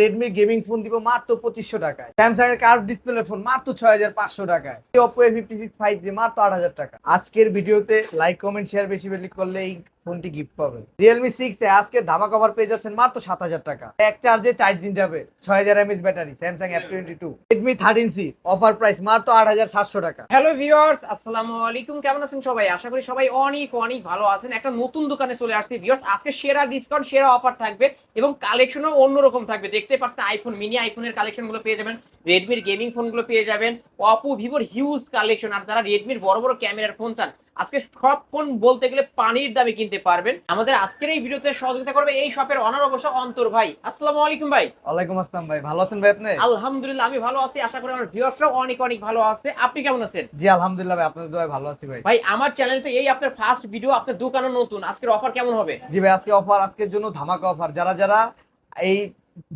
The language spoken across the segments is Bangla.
রেডমি গেমিং ফোন দিব মাত্র পঁচিশশো টাকায়। স্যামসাং এর কার্ভ ডিসপ্লে ফোন মাত্র ছয় হাজার পাঁচশো টাকায়। Oppo A fifty six five G মাত্র আট হাজার টাকা। আজকের ভিডিওতে লাইক কমেন্ট শেয়ার বেশি বেশি করলে এই ফোনটি গিফট পাবেন রিয়েলমি সিক্স এ আজকে ধামা কভার পেয়ে যাচ্ছেন মাত্র সাত হাজার টাকা। এক চার্জে চার দিন যাবে, ছয় হাজার M H battery Samsung F twenty two Redmi thirteen C offer price মাত্র আট হাজার সাতশো টাকা। হ্যালো ভিউয়ার্স আসসালামু আলাইকুম। কেমন আছেন সবাই? আশা করি সবাই অনেক অনেক ভালো আছেন। একটা নতুন দোকানে চলে আসছে ভিউয়ার্স আজকে সেরা ডিসকাউন্ট সেরা অফার থাকবে এবং কালেকশনও অন্যরকম থাকবে। দেখতে পাচ্ছেন আইফোন মিনি আইফোনের কালেকশনগুলো পেয়ে যাবেন। রেডমির গেমিং ফোনগুলো পেয়ে যাবেন। অপো ভিভোর হিউজ কালেকশন আর যারা রেডমির বড় বড় ক্যামেরার ফোন চান আজকে সব ফোন বলতে গেলে পানির দামে কিনতে পারবেন। আমাদের আজকের এই ভিডিওতে সহযোগিতা করবে এই শপের অনার অবশ্য অন্তর ভাই। আসসালামু আলাইকুম ভাই। ওয়ালাইকুম আসসালাম ভাই ভালো আছেন ভাই আপনি? আলহামদুলিল্লাহ আমি ভালো আছি। আশা করি আমার ভিউয়ার্সরাও অনেক অনেক ভালো আছে। আপনি কেমন আছেন? জি আলহামদুলিল্লাহ ভাই আপনাদের দোয়ায় ভালো আছি ভাই। ভাই আমার চ্যানেল তো এই আপনার ফার্স্ট ভিডিও আপনার দোকানও নতুন। আজকের অফার কেমন হবে? জি ভাই আজকে অফার আজকের জন্য ধামাকা অফার যারা যারা এই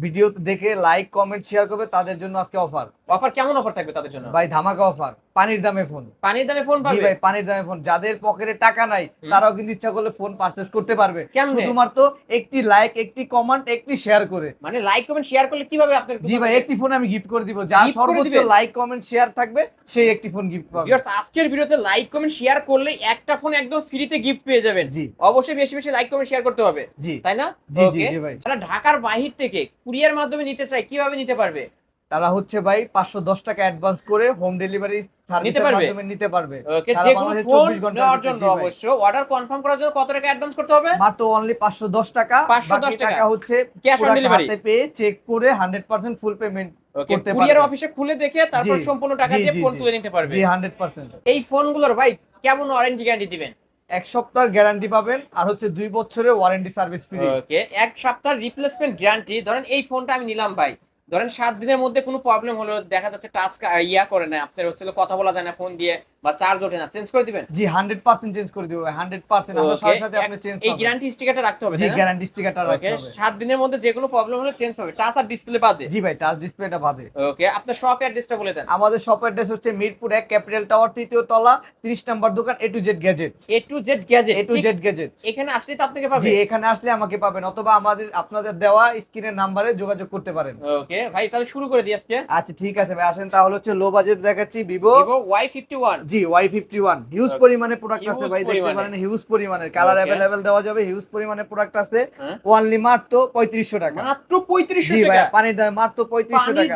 ভিডিও দেখে লাইক কমেন্ট শেয়ার করবে তাদের জন্য আজকে অফার অফার কেমন অফার থাকবে তাদের জন্য? ভাই ধামাকা অফার পানির দামে ফোন পানির দামে ফোন পাবে? ভাই পানির দামে ফোন যাদের পকেটে টাকা নাই তারাও কিন্তু ইচ্ছা করলে ফোন পারচেজ করতে পারবে? শুধুমাত্র একটি লাইক একটি কমেন্ট একটি শেয়ার করে। মানে লাইক কমেন্ট শেয়ার করলে কীভাবে আপনার জি ভাই একটি ফোন আমি গিফট করে দিব। যার সর্বোচ্চ লাইক কমেন্ট শেয়ার থাকবে সেই একটি ফোন গিফট পাবে। ভিউয়ার্স আজকের ভিডিওতে লাইক কমেন্ট শেয়ার করলে একটা ফোন একদম ফ্রিতে গিফট পেয়ে যাবেন। জি। অবশ্যই বেশি বেশি লাইক কমেন্ট শেয়ার করতে হবে। জি। তাই না? জি জি জি ভাই। যারা ঢাকার বাহির থেকে কুরিয়ার মাধ্যমে নিতে চায় কীভাবে নিতে পারবে? তারা হচ্ছে ভাই পাঁচশো দশ টাকা অ্যাডভান্স করে হোম ডেলিভারি সার্ভিসের পারবে? নিতে পারবে। ওকে যে কোনো ফোন নেওয়ার জন্য অবশ্য অর্ডার কনফার্ম করার জন্য কত টাকা অ্যাডভান্স করতে হবে? মাত্র অনলি পাঁচশো দশ টাকা। 510 বাকি টাকা। হচ্ছে ক্যাশ অন ডেলিভারি পেয়ে চেক করে হান্ড্রেড পার্সেন্ট ফুল পেমেন্ট করতে কুরিয়ার পারবে। অফিসে খুলে দেখে তারপর সম্পূর্ণ টাকা দিয়ে ফোন তুলে নিতে পারবে। জি হান্ড্রেড পার্সেন্ট এই ফোনগুলোর ভাই কেমন ওয়ারেন্টি গ্যারান্টি দিবেন? এক সপ্তাহের গ্যারান্টি পাবেন আর হচ্ছে দুই বছরের ওয়ারেন্টি সার্ভিস ফ্রি ওকে এক সপ্তাহ রিপ্লেসমেন্ট গ্যারান্টি ধরেন এই ফোনটা আমি নিলাম ভাই। ধরেন সাত দিনের মধ্যে কোনো প্রবলেম হলো, দেখা যাচ্ছে টাস্ক ইয়া করে না আপনার হচ্ছে কথা বলা যায় না ফোন দিয়ে বা চার্জ ওঠে না। চেঞ্জ করে দিবেন? জি হান্ড্রেড পার্সেন্ট চেঞ্জ করে দিব হান্ড্রেড পার্সেন্ট আমরা সাথে সাথে আপনি চেঞ্জ এই গ্যারান্টি স্টিকারটা রাখতে হবে জি গ্যারান্টি স্টিকারটা রাখতে হবে। সাত দিনের মধ্যে যে কোনো প্রবলেম হলে চেঞ্জ পাবে। টাচ আর ডিসপ্লে বাদে। জি ভাই টাচ ডিসপ্লেটা বাদে। ওকে আপনার শপ অ্যাড্রেসটা বলে দেন। আমাদের শপ অ্যাড্রেস হচ্ছে মিরপুর এক ক্যাপিটাল টাওয়ার তৃতীয় তলা 30 নম্বর দোকান A to Z gadget A to Z gadget A to Z gadget এখানে আসলে তো আপনাকে জি পাবে এখানে আসলে আমাকে পাবেন অথবা আমাদের আপনাদের দেওয়া স্ক্রিনের নাম্বারে যোগাযোগ করতে পারেন। ওকে ভাই তাহলে শুরু করে দিই আজকে। আচ্ছা ঠিক আছে ভাই আসেন তাহলে হচ্ছে লো বাজেট দেখাচ্ছি Vivo Vivo Y fifty one G Y fifty one huge পরিমাণে প্রোডাক্ট আছে ভাই দেখতে পারেন হিউজ পরিমাণের। কালার. অ্যাভেলেবেল দেওয়া যাবে হিউজ পরিমাণে প্রোডাক্ট আছে। হ্যাঁ। ওনলি মাত্র পঁয়ত্রিশশো টাকা। মাত্র পঁয়ত্রিশশো ভাই টাকা? পানির দামে মাত্র পঁয়ত্রিশশো টাকা।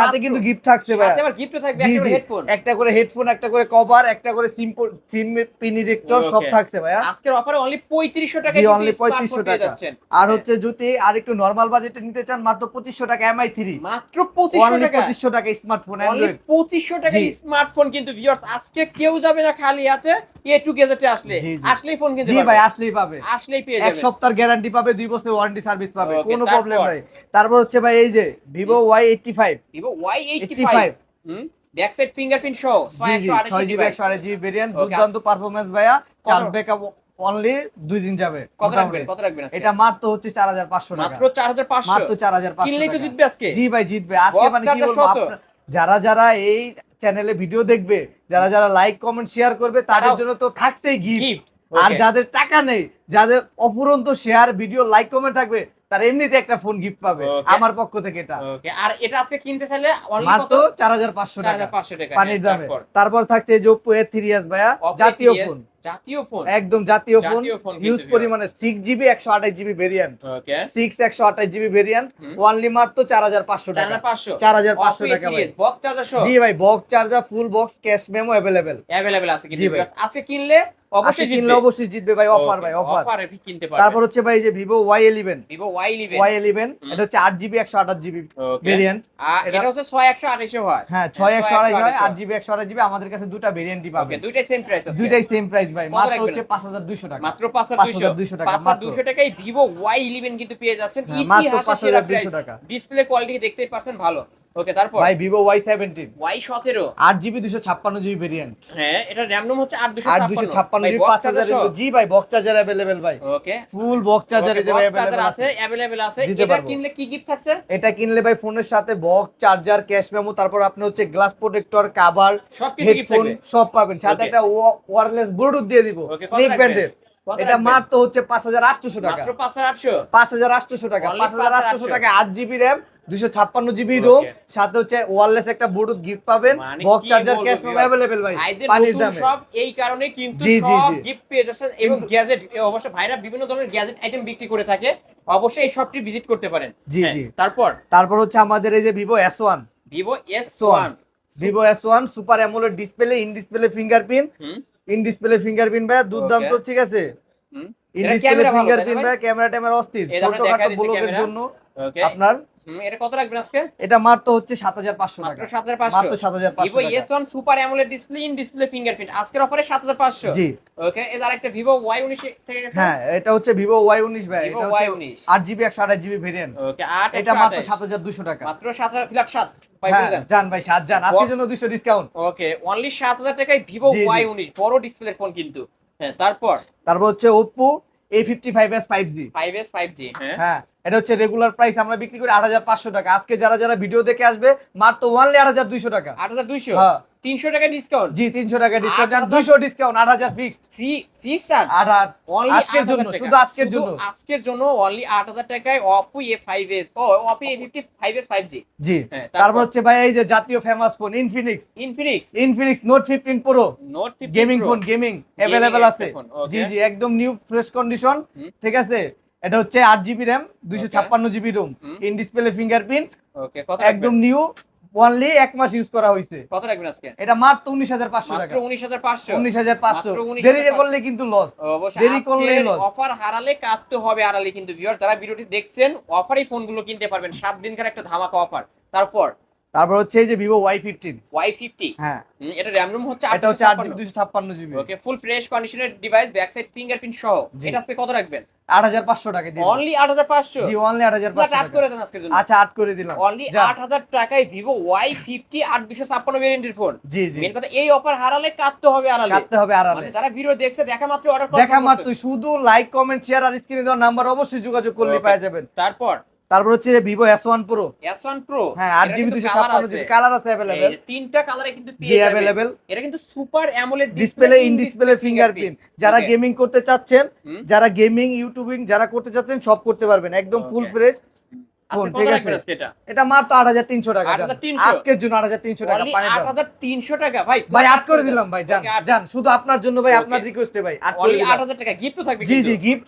সাথে কিন্তু গিফট থাকছে ভাই আবার গিফট থাকবে একটা হেডফোন একটা করে হেডফোন একটা করে কভার একটা করে সিম্পল সিম পিন ইরেক্টর সব থাকছে ভাইয়া। আজকের অফারে অনলি পঁয়ত্রিশশো টাকা জি, only 3500 টাকা। আর হচ্ছে যদি আর একটু নরমাল বাজেটে নিতে চান মাত্র পঁচিশশো টাকা এমআই থ্রি মাত্র পঁচিশশো অনলি টাকা। পঁচিশশো টাকা স্মার্টফোন অনলি পঁচিশশো টাকা স্মার্টফোন কিন্তু ভিউয়ার্স আজকে কেউ যাবে না খালি হাতে এ টু গেজেটে আসলে। আসলেই ফোন কিনতে জি ভাই আসলেই পাবে। আসলেই পেয়ে যাবে এক যাবে। সপ্তাহের গ্যারান্টি পাবে দুই বছর ওয়ারেন্টি সার্ভিস পাবে কোনো? প্রবলেম নাই। তারপর হচ্ছে ভাই এই যে Vivo Y eighty five Vivo Y eighty eighty five five hmm back side fingerprint সহ আঠাশ ছয় জিবি জিবি একশো আড়াই জিবি ভেরিয়েন্ট দুর্দান্ত পারফরমেন্স ভাইয়া। চার্জ ব্যাকআপ অনলি দুই দিন যাবে কত রাখবেন। কত রাখবেন আজকে? এটা মাত্র হচ্ছে চার হাজার পাঁচশো টাকা। মাত্র চার হাজার পাঁচশো? মাত্র চার হাজার পাঁচশো কিনলেই তো জিতবে আজকে। জি ভাই জিতবে। আজকে মানে কি বলব যারা যারা এই চ্যানেলে ভিডিও দেখবে যারা যারা লাইক কমেন্ট শেয়ার করবে তাদের জন্য তো থাকছেই গিফট আর যাদের টাকা নেই যাদের অফুরন্ত শেয়ার ভিডিও লাইক কমেন্ট থাকবে তার এমনিতে একটা ফোন গিফট পাবে আমার পক্ষ থেকে এটা। ওকে আর এটা আজকে কিনতে চাইলে মাত্র কত? চার হাজার পাঁচশো চার টাকা হাজার পাঁচশো টাকা। পানির দামে। তারপর? থাকছে এই যে এস ভাইয়া জাতীয় ফোন জাতীয় ফোন? একদম জাতীয় ফোন জাতীয় ফোন হিউজ কিন্তু পরিমাণে সিক্স জিবি একশো আঠাশ জিবি ভেরিয়েন্ট সিক্স একশো আঠাশ জিবি ভেরিয়েন্ট হুম। মাত্র চার হাজার পাঁচশো চার টাকা চার হাজার পাঁচশো টাকা ভাই। বক্স চার্জার জি ভাই box charger full box cash memo available available আছে জি ভাই। আজকে কিনলে অবশ্যই অবশ্যই কিনলে অবশ্যই জিতবে ভাই অফার ভাই অফার কিনতে পারবে তারপর হচ্ছে ভাই যে Vivo Y eleven Vivo Y eleven Y eleven এটা হচ্ছে আট জিবি একশো আঠাশ জিবি ভেরিয়েন্ট এটা- হচ্ছে ছয় একশো আঠাশে হয়। হ্যাঁ ছয় একশো আড়াই হয় 628 আট জিবি একশো আঠাশ জিবি আমাদের কাছে দুটা ভেরিয়েন্টই পাবে দুইটাই সেম প্রাইস দুইটাই সেম প্রাইস ভাই মাত্র হচ্ছে পাঁচ হাজার দুইশো টাকা। মাত্র পাঁচ পাঁচ হাজার হাজার দুইশো দুইশো টাকা পাঁচ হাজার মাত্র। দুইশো টাকায় ভিভো ওয়াই ইলেভেন কিন্তু পেয়ে যাচ্ছেন। হ্যাঁ, মাত্র ইতিহাসে পাঁচ সেরা হাজার দুইশো প্রাইস টাকা। ডিসপ্লে কোয়ালিটি দেখতেই পারছেন ভালো। ওকে তারপর? ভাই ভিভো ওয়াই সেভেন্টিন ওয়াই সতেরো। আট জিবি দুশো ছাপ্পান্ন জিবি ভেরিয়েন্ট হ্যাঁ এটা র্যাম রোম হচ্ছে আট দুশো আট দুশো ছাপ্পান্ন জিবি পাঁচ হাজার জি ভাই বক্স চার্জার অ্যাভেলেবেল ভাই। ওকে ফুল বক্স চার্জার আছে। অ্যাভেলেবেল আছে। এটা কিনলে কি গিফট থাকছে? এটা কিনলে ভাই ফোনের সাথে বক্স চার্জার ক্যাশ মেমো তারপর আপনি হচ্ছে গ্লাস প্রোটেক্টর কাভার হেডফোন সব পাবেন। সাথে একটা ওয়্যারলেস ব্লুটুথ দিয়ে দিব। নেক ব্যান্ডের এটা মাত্র হচ্ছে পাঁচ হাজার আটশো টাকা। পাঁচ হাজার আটশো? পাঁচ হাজার আটশোশো টাকা পাঁচ হাজার 5,800 টাকা আট জিবি র্যাম দুইশো ছাপ্পান্ন জিবি রোম সাথে হচ্ছে ওয়ারলেস একটা ব্লুটুথ গিফট পাবেন মানে বক্স চার্জার ক্যাশ অ্যাভেলেবেল ভাই পানির দামে। সব এই কারণে কিন্তু জি, জি, সব গিফট পেয়ে যাচ্ছেন এবং গ্যাজেট অবশ্য ভাইরা বিভিন্ন ধরনের গ্যাজেট আইটেম বিক্রি করে থাকে অবশ্যই এই শপটি ভিজিট করতে পারেন। জি হ্যাঁ, জি। তারপর? তারপর হচ্ছে আমাদের এই যে Vivo S one Vivo S one Vivo S one super AMOLED display in display fingerprint. In display fingerprint ভাই দুর্দান্ত ঠিক আছে। ইন ডিসপ্লে ফিঙ্গারপ্রিন্ট ভাই? ক্যামেরা ট্যামেরা অস্থির। ছোটখাটো ব্লগের জন্য আপনার এটা কত রাখবেন আজকে? এটা মাত্র হচ্ছে সাত হাজার পাঁচশো মাত্র টাকা। সাত হাজার মাত্র পাঁচশো সাত হাজার ভিভো পাঁচশো S one super AMOLED display in display fingerprint আজকের অফারে সাত হাজার পাঁচশো। জি। ওকে এর আরেকটা ভিভো ওয়াই উনিশ থেকে গেছে? হ্যাঁ এটা হচ্ছে ভিভো ওয়াই উনিশ ভাই। জিবি একশো আঠাশ জিবি ভেরিয়েন্ট ওকে আট এটা মাত্র সাত হাজার দুশো টাকা। মাত্র সাত হাজার ফিলাপ সাত। ভাই হ্যাঁ বলে দেন যান ভাই সাত যান আজকের জন্য দুশো ডিসকাউন্ট ওকে অনলি সাত হাজার টাকায় ভিভো। ওয়াই উনিশ। বড় ডিসপ্লে ফোন কিন্তু। হ্যাঁ তারপর? তারপর হচ্ছে Oppo A fifty five S five G five S five G হ্যাঁ। হ্যাঁ এটা হচ্ছে রেগুলার প্রাইস আমরা বিক্রি করি আট হাজার পাঁচশো টাকা। আজকে যারা যারা ভিডিও দেখে আসবে মাত্র ওয়ানলি আট হাজার দুইশো টাকা। আট হাজার দুইশো? হ্যাঁ। তিনশো টাকা ডিসকাউন্ট জি তিনশো টাকা ডিসকাউন্ট যান 8,000 দুইশো ডিসকাউন্ট আট হাজার ফিক্সড ফি ফিক্সড আর? আট আট আজকের জন্য, শুধু আজকের জন্য। আজকের জন্য অনলি আট হাজার টাকায় Oppo A five S O Oppo A fifty five S five G G. হ্যাঁ তারপর হচ্ছে ভাই এই যে জাতীয় famous phone Infinix Infinix Infinix Note fifteen Pro Note gaming phone gaming available আছে। জি জি একদম নিউ ফ্রেশ কন্ডিশন ঠিক আছে? এটা হচ্ছে আট জিবি র্যাম দুইশো ছাপ্পান্ন GB ROM. In display fingerprint okay কত একদম নিউ অনলি এক মাস ইউজ করা হয়েছে। কত রাখবেন আজকে? এটা মাত্র উনিশ হাজার পাঁচশো টাকা। উনিশ হাজার পাঁচশো? উনিশ হাজার পাঁচশো। মাত্র 19,500 দেরি করলে কিন্তু লস দেরি করলেই loss। অফার হারালে কাটতে হবে আড়ালে কিন্তু ভিউয়ার যারা ভিডিওটি দেখছেন অফারই ফোনগুলো কিনতে পারবেন। সাত দিনকার একটা ধামাকা অফার তারপর তারপর হচ্ছে এই যে Vivo Y fifteen Y fifty হ্যাঁ। এটা র্যাম রুম হচ্ছে এটা হচ্ছে আট জিবি দুশো ছাপ্পান্ন জিবি। ওকে ফুল ফ্রেশ কন্ডিশনের ডিভাইস ব্যাক সাইড ফিঙ্গারপ্রিন্ট সহ এটা আজকে কত রাখবেন? আট হাজার পাঁচশো টাকা দিন অনলি আট হাজার পাঁচশো? জি অনলি আট হাজার পাঁচশো আট করে দেন আজকের জন্য। আচ্ছা আট করে দিলাম। অনলি। আট হাজার টাকায় ভিভো ওয়াই ফিফটি আট দুশো ছাপ্পান্ন ভেরিয়েন্টের ফোন জি জি। মেন কথা এই অফার হারালে কাটতে হবে আড়ালে। কাটতে হবে আড়ালে। মানে যারা ভিডিও দেখছে দেখা মাত্র অর্ডার দেখা মাত্র শুধু লাইক কমেন্ট শেয়ার আর স্ক্রিনে দেওয়ার নাম্বার অবশ্যই যোগাযোগ করলে. পেয়ে যাবেন। তারপর তারপর হচ্ছে Vivo S one Pro S one Pro হ্যাঁ আর জিবি দুশো ছাপ্পান্ন জিবি কালার আছে অ্যাভেলেবেল তিনটা কালারে কিন্তু পেয়ে অ্যাভেলেবেল এটা কিন্তু super AMOLED display in display fingerprint যারা গেমিং করতে চাচ্ছেন যারা গেমিং ইউটিউবিং যারা করতে চাচ্ছেন সব করতে পারবেন। একদম ফুল ফ্রেশ ফোন, ঠিক আছে। এটা এটা মাত্র আট হাজার তিনশো টাকা আজকের জন্য ভাই। ভাই আট করে দিলাম ভাই শুধু আপনার জন্য ভাই আপনার রিকোয়েস্টে ভাই টাকা থাকবে জি জি গিফট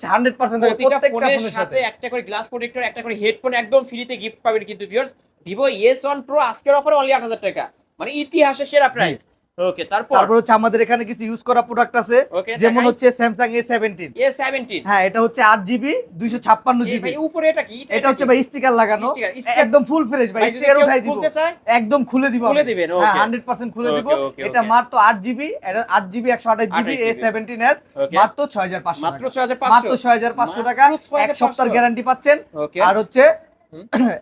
প্রত্যেকটা ফোনের সাথে। সাথে একটা করে গ্লাস প্রোটেক্টর একটা করে হেডফোন একদম ফ্রিতে গিফট পাবেন কিন্তু viewers Vivo S one Pro আজকের অফারে অনলি আট হাজার টাকা। মানে ইতিহাসে সেরা প্রাইস ওকে তারপর? তারপর হচ্ছে আমাদের এখানে কিছু ইউজ করা প্রোডাক্ট আছে যেমন হচ্ছে Samsung A seventeen A seventeen হ্যাঁ এটা হচ্ছে আট জিবি দুইশো ছাপ্পান্ন জিবি ভাই উপরে এটা কি? এটা হচ্ছে ভাই স্টিকার লাগানো। একদম ফুল ফ্রেশ ভাই স্টিকার উঠাই দিব। একদম খুলে দিব খুলে দিবেন হ্যাঁ ওকে হান্ড্রেড পার্সেন্ট খুলে দিব। এটা. মাত্র আট জিবি আট জিবি একশো আঠাশ GB A GB seventeen S okay মাত্র ছয় হাজার পাঁচশো মাত্র টাকা। 6500 মাত্র ছয় হাজার পাঁচশো টাকা মাত্র 6500 এক গ্যারান্টি পাচ্ছেন। আর হচ্ছে।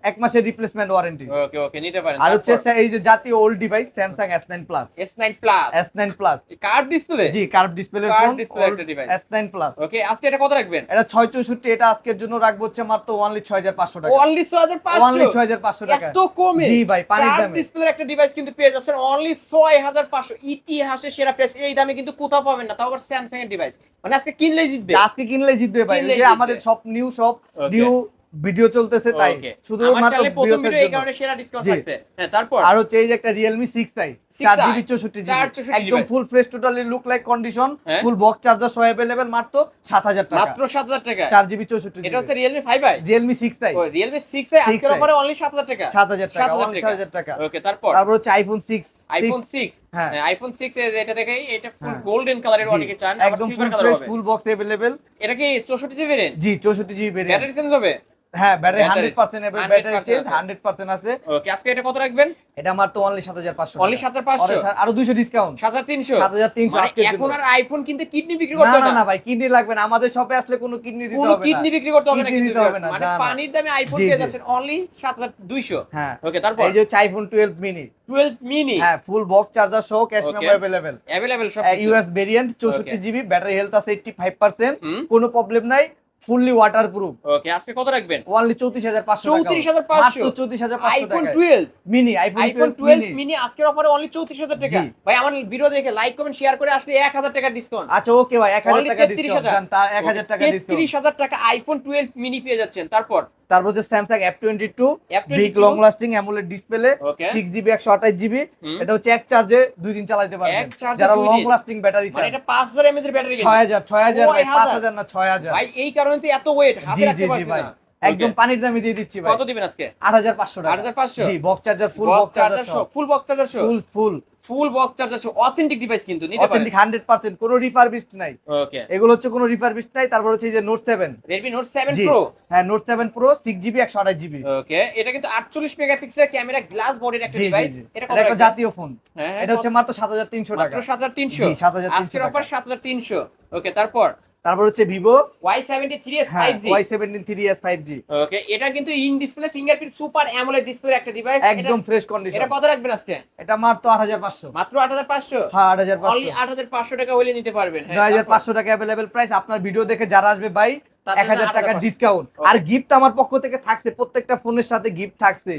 এক মাসের রিপ্লেসমেন্ট ওয়ারেন্টি ওকে ওকে নিতে পারেন আর হচ্ছে এই যে জাতীয় old device Samsung S nine plus S9 plus S nine plus curve display জি কার্ভ ডিসপ্লে ফোন display একটা। এস নাইন প্লাস ওকে আজকে এটা কত রাখবেন? এটা ছয় চৌষট্টি এটা আজকের জন্য রাখব হচ্ছে মাত্র হাজার পাঁচশো টাকা। অনলি 6500 ওয়ানলি ছয় হাজার পাঁচশো টাকা। এত কমে? জি ভাই পানির কার্ভ দামে। ডিসপ্লের একটা ডিভাইস কিন্তু পেয়ে যাচ্ছেন অনলি 6500 ইতিহাসে সেরা প্রাইস এই দামে কিন্তু কোথাও পাবেন না তাও আবার স্যামসাং এর ডিভাইস মানে আজকে কিনলেই জিতবে। আজকে কিনলেই জিতবে ভাই। যে আমাদের সব নিউ সব নিউ ভিডিও চলতেছে তাই। শুধু আমার মাত্র চ্যানেলে প্রথম ভিডিও এই কারণে সেরা ডিসকাউন্ট। থাকছে হ্যাঁ তারপর? আর হচ্ছে এই যে একটা আই 6i চার জিবি চৌষট্টি জিবি 464 একদম full fresh totally look like condition হ্যাঁ। ফুল বক্স চার্জার সহ অ্যাভেলেবেল মাত্র সাত হাজার টাকা। মাত্র 7000 টাকা? চার জিবি চৌষট্টি এটা হচ্ছে Realme 5i Realme six I O Realme 6i আজকের 6i অফারে অনলি 7000 টাকা? সাত হাজার টাকা 7,000 টাকা। 7,000 টাকা। ওকে তারপর? তারপর হচ্ছে আইফোন সিক্স আইফোন 6 হ্যাঁ। আইফোন 6 এ যেটা দেখে এটা ফুল হ্যাঁ। গোল্ডেন কালারের অনেকে চান একদম full fresh full box available এটা কি 64 জিবি ভেরিয়েন্ট জি চৌষট্টি জিবি ভেরিয়েন্ট ব্যাটারি চেঞ্জ হবে? হ্যাঁ battery Battery- hundred percent 100% battery change আছে। হান্ড্রেড পার্সেন্ট আছে ওকে আজকে এটা কত রাখবেন এটা মাত্র অনলি সাত হাজার পাঁচশো অনলি 7500 আরো দুইশো ডিসকাউন্ট 7300 সাত হাজার তিনশো মানে এখন আর আইফোন কিনতে কিডনি বিক্রি না করতে না হবে না না ভাই কিডনি লাগবে না আমাদের শপে আসলে কোনো কিডনি দিতে কোনো হবে কিডনি না বিক্রি করতে হবে না Kidney কিন্তু দিতে হবে না, মানে না, না। পানির দামে আইফোন জি, পেয়ে জি। যাচ্ছেন অনলি 7200 হ্যাঁ ওকে তারপর এই যে হচ্ছে আইফোন টুয়েলভ মিনি 12 মিনি হ্যাঁ ফুল বক্স চার্জার সহ cash Okay. Memo available available সব ইউএস ভেরিয়েন্ট চৌষট্টি Okay. জিবি ব্যাটারি হেলথ আছে এইটটি ফাইভ পার্সেন্ট হুম কোনো প্রবলেম নাই ফুললি ওয়াটার প্রুফ ওকে আজকে কত রাখবেন? হাজার পাঁচশো 34,500 মাত্র চৌত্রিশ হাজার পাঁচশো iPhone twelve 12 mini iPhone twelve 12 mini আজকের অফারে অনলি 34000 টাকা। ভাই আমার ভিডিও দেখে লাইক কমেন্ট শেয়ার করে আসলে 1000 টাকা ডিসকাউন্ট আচ্ছা ওকে ভাই এক হাজার Only টাকা 33,000 ডিসকাউন্ট হাজার। টাকা ডিসকাউন্ট 33000 টাকা আইফোন 12 মিনি পেয়ে যাচ্ছেন। তারপর? তারপর হচ্ছে Samsung F twenty two big long lasting AMOLED display six GB একশো আঠাশ জিবি এটা হচ্ছে এক চার্জে দুই দিন চালাতে পারবেন। এক যারা লং লাস্টিং ব্যাটারি চান। এটা 5000 এমএএইচ এর ব্যাটারি ছয় হাজার ছয় হাজার পাঁচ হাজার। হাজার না ছয় হাজার। ভাই এই কারণে তো এত ওয়েট হাতে রাখতে পারছি ভাই। না। একদম. পানির দামে দিয়ে দিচ্ছি ভাই। কত দিবেন আজকে? আট হাজার পাঁচশো টাকা। 8500 G box charger full box charger full box charger full full full box charger authentic device কিন্তু নিতে পারেন। অথেন্টিক হান্ড্রেড পার্সেন্ট কোনো রিফারবিশড নাই। ওকে এগুলো হচ্ছে কোনো রিফারবিশড নাই তারপর হচ্ছে এই যে নোট সেভেন Redmi Note 7 জি। Pro? হ্যাঁ Note seven Pro six GB একশো আঠাশ জিবি ওকে এটা কিন্তু 48 মেগাপিক্সেলের ক্যামেরা গ্লাস বডির একটা ডিভাইস এটা কত একটা জাতীয় ফোন হ্যাঁ, হ্যাঁ, এটা হচ্ছে মাত্র সাত হাজার তিনশো টাকা। মাত্র 7300 জি সাত হাজার আজকের তিনশো অফার 7300 ওকে তারপর? তারপর হচ্ছে ভিভো Y73s হ্যাঁ 5G Y seventeen three S five G okay এটা কিন্তু in display fingerprint super AMOLED display একটা ডিভাইস একদম ফ্রেশ কন্ডিশন এটা কত রাখবেন আজকে? এটা মাত্র আট হাজার পাঁচশো। মাত্র 8500 হ্যাঁ আট হাজার পাঁচশো। 8500 টাকা হলে নিতে পারবেন। হ্যাঁ নয় হাজার? পাঁচশো টাকা অ্যাভেলেবেল প্রাইস আপনার ভিডিও দেখে যারা আসবে তাদের এক হাজার 8500 ডিসকাউন্ট আর গিফট আমার পক্ষ থেকে থাকছে প্রত্যেকটা ফোনের সাথে গিফট থাকছে।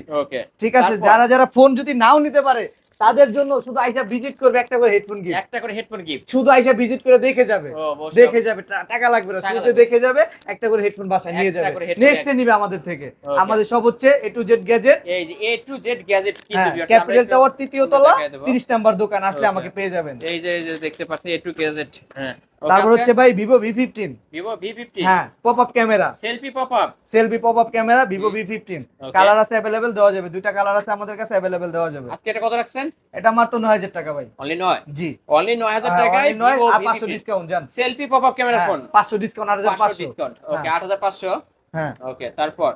ঠিক আছে যারা যারা ফোন যদি নাও নিতে পারে তাদের জন্য শুধু আইসা ভিজিট করবে একটা করে হেডফোন গিফট একটা করে হেডফোন গিফট শুধু আইসা ভিজিট করে দেখে যাবে। দেখে যাবে টাকা লাগবে না শুধু দেখে যাবে একটা করে হেডফোন বাসায় নিয়ে যাবে। করে এ নেক্সট নিবে আমাদের থেকে। আমাদের সব হচ্ছে এ টু জেড গ্যাজেট এই যে এ টু জেড গ্যাজেট কি দিবি আমরা ক্যাপিটাল টাওয়ার তৃতীয় তলা দেখাই দেবো। 30 নাম্বার দোকান আসলে আমাকে পেয়ে যাবেন। এই যে এই যে দেখতে পাচ্ছেন এ টু গ্যাজেট হ্যাঁ। তারপর হচ্ছে ভাই ভিভো ভি ফিফটিন ভিভো ভি50 হ্যাঁ pop up camera selfie pop up selfie pop up camera Vivo V fifteen colour আছে অ্যাভেলেবেল দেওয়া যাবে। দুইটা কালার আছে আমাদের কাছে অ্যাভেলেবেল দেওয়া যাবে। আজকে এটা কত রাখছেন? এটা মাত্র নয় হাজার টাকা ভাই। অনলি নয়? জি। অনলি নয় হাজার হ্যাঁ, টাকায় নয় আর পাঁচশো ডিসকাউন্ট জান। Selfie pop up camera phone পাঁচশো ডিসকাউন্ট আট হাজার পাঁচশো ডিসকাউন্ট ওকে হ্যাঁ। আট হাজার পাঁচশো। হ্যাঁ। ওকে তারপর?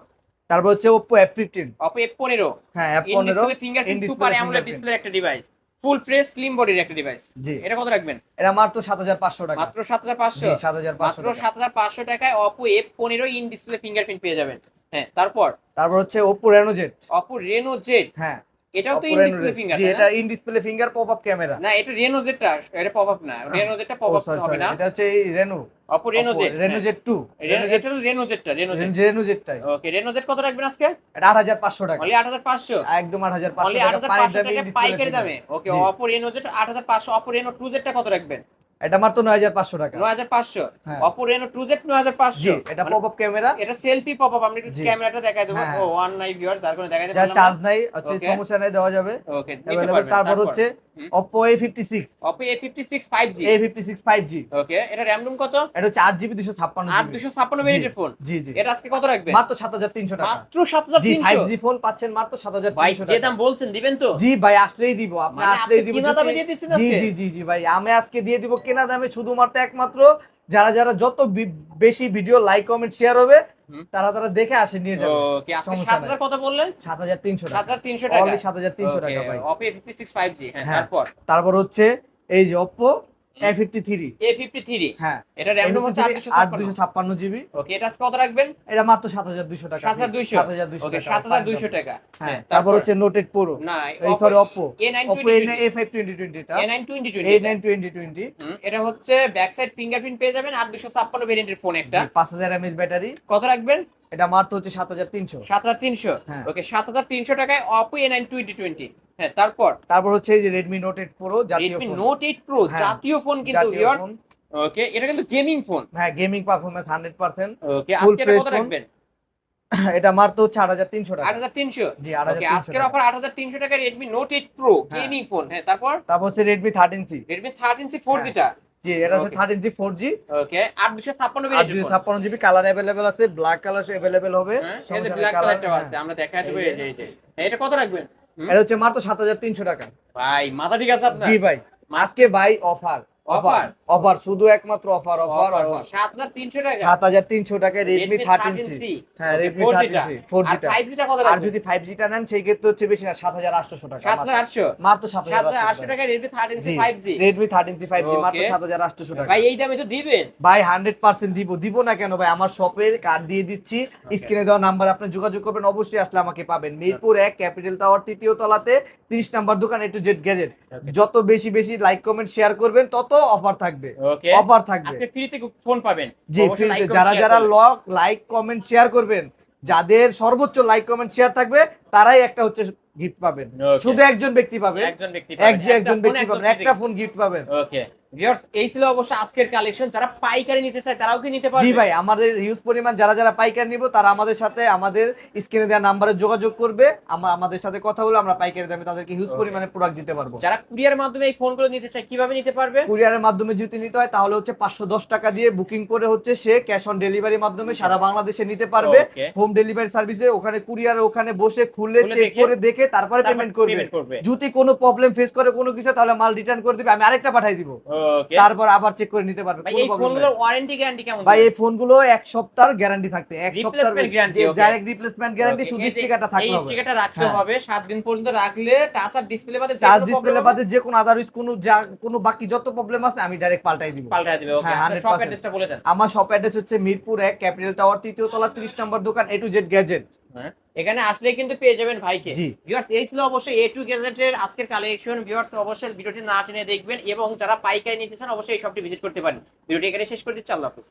তারপর হচ্ছে Oppo F fifteen Oppo F পনেরো। হ্যাঁ এফ পনেরো। ফিঙ্গারপ্রিন্ট সুপার অ্যামোলেড ডিসপ্লে একটা ডিভাইস ফুল প্রেস স্লিম বডির একটা ডিভাইস এটা কত রাখবেন? এটা মাত্র সাত হাজার পাঁচশো টাকা। মাত্র সাত হাজার পাঁচশো? জি সাত হাজার পাঁচশো মাত্র সাত হাজার পাঁচশো টাকায় অপো এফ পনেরো ইন ডিসপ্লে ফিঙ্গারপ্রিন্ট পেয়ে যাবেন। হ্যাঁ তারপর? তারপর হচ্ছে Oppo Reno Z Oppo Reno Z হ্যাঁ। এটাও তো Oppo in Reno display Z। Finger এটা in display finger pop up camera না এটা রেনো জেটটা এটা পপ আপ না রেনো জেটটা পপ আপ হবে না। এটা হচ্ছে এই Reno Oppo Reno Z Reno Z two Reno Z Reno জেটটা Reno Z Reno জেডটাই ওকে রেনো জেট কত রাখবেন আজকে? এটা আট হাজার পাঁচশো টাকা। অনলি আট হাজার পাঁচশো? একদম আট হাজার অনলি পাঁচশো আট টাকা পাইকারি দামে। ওকে। অপো রেনো জেট আট হাজার পাঁচশো অপো রেনো টু জেটটা কত রাখবেন? এটা মাত্র পাঁচশো টাকা। নয় হাজার পাঁচশো। হ্যাঁ। হাজার পাঁচশো। এটা পপ আপ ক্যামেরা এটা সেলফি পপ আপ আমি একটু ক্যামেরাটা দেখাই দেবো। ও ওয়ান নাই ভিউয়ার্স আর কোনো পারলাম চার্জ নাই হচ্ছে সমস্যা নাই দেওয়া যাবে। ওকে তারপর হচ্ছে হুম। Oppo A56 Oppo A fifty six five G A56 5G okay এটা র্যাম রুম কত? এটা হচ্ছে আট জিবি দুশো ছাপ্পান্ন আট দুশো ছাপ্পান্ন ভেরিয়েন্টের ফোন জি জি। এটা আজকে কত রাখবেন? মাত্র সাত হাজার তিনশো টাকা। মাত্র সাত হাজার জি ফাইভ জি ফোন পাচ্ছেন মাত্র সাত হাজার ভাই তিনশো যে দাম বলছেন দিবেন তো? জি ভাই আসলেই দিব। আপনি মানে আসলেই দিব। কিনা দামে দিয়ে দিচ্ছেন আজকে? জি জি জি ভাই আমি আজকে দিয়ে দিব কেনা দামে শুধুমাত্র একমাত্র যারা যারা যত বেশি ভিডিও লাইক কমেন্ট শেয়ার হবে তারা তারা দেখে আসে নিয়ে যাবে। ওকে আজকে সমস্যা সাত নাই। হাজার কত বললেন? সাত হাজার তিনশো সাত টাকা হাজার তিনশো টাকা। অনলি সাত হাজার তিনশো টাকা ভাই। সিক্স ফাইভ জি হ্যাঁ হ্যাঁ। তারপর? তারপর হচ্ছে এই যে Oppo A53 A fifty three হ্যাঁ। এটা র্যাম রুম হচ্ছে আট দুশো আট দুশো ছাপ্পান্ন জিবি। ওকে এটা কত রাখবেন? এটা মাত্র সাত হাজার দুশো টাকা। 7,200 সাত হাজার দুশো ওকে টাকা। টাকা। হ্যাঁ তারপর হচ্ছে না এই সরি Oppo Oppo এটা হচ্ছে ব্যাক সাইড ফিঙ্গারপ্রিন্ট পেয়ে যাবেন আর দুশো ছাপ্পান্ন ভেরিয়েন্টের ফোন একটা। পাঁচ হাজার এমএচ ব্যাটারি কত রাখবেন? এটা মাত্র হচ্ছে সাত হাজার তিনশো। সাত হাজার তিনশো? হ্যাঁ। ওকে সাত হাজার তিনশো টাকায় Oppo A nine twenty twenty হ্যাঁ তারপর? তারপর হচ্ছে এই যে রেডমি নোট এইট প্রো জাতীয় ফোন নোট এইট প্রো। জাতীয় ফোন কিন্তু ওকে এটা কিন্তু গেমিং ফোন হ্যাঁ gaming performance hundred percent okay আজকে কত রাখবেন? এটা মাত্র হচ্ছে আট হাজার তিনশো আট টাকা হাজার তিনশো? জি আট হাজার আজকের অফার আট হাজার তিনশো টাকা Redmi Note eight Pro. Gaming phone হ্যাঁ তারপর? তারপর হচ্ছে Redmi thirteen C Redmi thirteen C four. জিটা G এটা হচ্ছে থার্টিন জি ফোর জি ওকে আট দুশো ছাপ্পান্ন দুশো ছাপ্পান্ন জিবি কালার অ্যাভেলেবেল আছে ব্ল্যাক কালার অ্যাভেলেবেল হবে। ব্ল্যাক কালারটাও হ্যাঁ। আছে আমরা দেখা দেবো এই যে এই যে। এটা কত রাখবেন? এটা হচ্ছে মাত্র সাত হাজার তিনশো টাকা। ভাই মাথা ঠিক আছে আপনার? জি ভাই আজকে ভাই অফার? অফার অফার শুধু একমাত্র অফার অফার অফার সাত হাজার তিনশো টাকা। সাত হাজার তিনশো টাকায় রেডমি Redmi 13C সি হ্যাঁ Okay, রেডমি 4G টা। আর যদি ফাইভ জিটা নেন সেই ক্ষেত্রে হচ্ছে বেশি না সাত হাজার আটশো টাকা সাত হাজার আটশো? মাত্র সাত সাত হাজার হাজার আটশো টাকায় Redmi thirteen C G Redmi thirteen C five মাত্র Okay. সাত হাজার আটশো টাকা। ভাই এই দামে তো দিবেন। ভাই হান্ড্রেড পার্সেন্ট দিব। দিব না কেন ভাই? আমার শপের কার্ড দিয়ে দিচ্ছি। স্ক্রিনে দেওয়া নাম্বার আপনি যোগাযোগ করবেন অবশ্যই আসলে আমাকে পাবেন। মিরপুর এক ক্যাপিটাল টাওয়ার তৃতীয় তলাতে তিরিশ নাম্বার দোকান একটু জেড গ্যাজেট যত বেশি বেশি লাইক কমেন্ট শেয়ার করবেন তত অফার থাকবে। অফার থাকবে। আজকে ফ্রিতে ফোন পাবেন। জি যারা যারা লক লাইক কমেন্ট শেয়ার করবেন যাদের সর্বোচ্চ লাইক কমেন্ট শেয়ার থাকবে তারাই একটা হচ্ছে গিফট পাবেন। শুধু একজন ব্যক্তি পাবেন। একজন ব্যক্তি একজন ব্যক্তি পাবেন একটা ফোন গিফট পাবেন। ওকে ভিউয়ার্স এই ছিল অবশ্য আজকের কালেকশন যারা পাইকারি নিতে চায় তারাও কি নিতে জি পারবে ভাই আমাদের হিউজ পরিমাণ যারা যারা পাইকারি নিব তারা আমাদের সাথে আমাদের স্ক্রিনে দেওয়া নাম্বারে যোগাযোগ করবে। আমরা আমাদের সাথে কথা বলে আমরা পাইকারি দামে তাদেরকে হিউজ পরিমাণে প্রোডাক্ট দিতে পারব। যারা কুরিয়ার মাধ্যমে এই ফোনগুলো নিতে চায় কীভাবে নিতে পারবে? কুরিয়ারের মাধ্যমে যদি নিতে হয় তাহলে হচ্ছে পাঁচশো দশ টাকা দিয়ে বুকিং করে হচ্ছে সে ক্যাশ অন ডেলিভারির মাধ্যমে সারা বাংলাদেশে নিতে পারবে। হোম ডেলিভারি সার্ভিসে ওখানে কুরিয়ার ওখানে বসে খুলে চেক করে দেখে তারপরে পেমেন্ট করবে। যদি কোনো প্রবলেম ফেস করে কোনো কিছু তাহলে মাল রিটার্ন করে দিবে আমি আরেকটা পাঠাই দিব। তারপর আবার চেক করে নিতে পারবে এই ফোনগুলোর ওয়ারেন্টি গ্যারান্টি কেমন ভাই এই ফোনগুলো এক সপ্তাহ গ্যারান্টি থাকতে এক সপ্তাহ guarantee, ডাইরেক্ট রিপ্লেসমেন্ট গ্যারান্টি শুধু এই স্টিকারটা এই থাকতে হবে। স্টিকারটা রাখতে হ্যাঁ। হবে সাত দিন পর্যন্ত রাখলে টাচ আর ডিসপ্লে বাদে কোনো ডিসপ্লে বাদে যে কোনো আদারউইজ কোনো যা কোনো বাকি যত প্রবলেম আছে আমি ডাইরেক্ট পাল্টাই দিব। পাল্টায় দিবে ওকে হ্যাঁ, আপনার শপ অ্যাড্রেসটা বলে দেন। আমার শপ অ্যাড্রেস হচ্ছে মিরপুর এক ক্যাপিটাল টাওয়ার তৃতীয় তলা 30 নম্বর দোকান এ টু জেড গ্যাজেট এখানে আসলে কিন্তু পেয়ে যাবেন ভাইকে। ভিউয়ার্স এই ছিল অবশ্যই এ টু গ্যাজেটের আজকের কালেকশন ভিউয়ার্স অবশ্যই ভিডিওটি না টেনে দেখবেন এবং যারা পাইকারি নিতে চান অবশ্যই এই শপটি ভিজিট করতে পারেন। ভিডিওটি এখানে শেষ করে দিচ্ছি। আল্লাহ হাফিজ।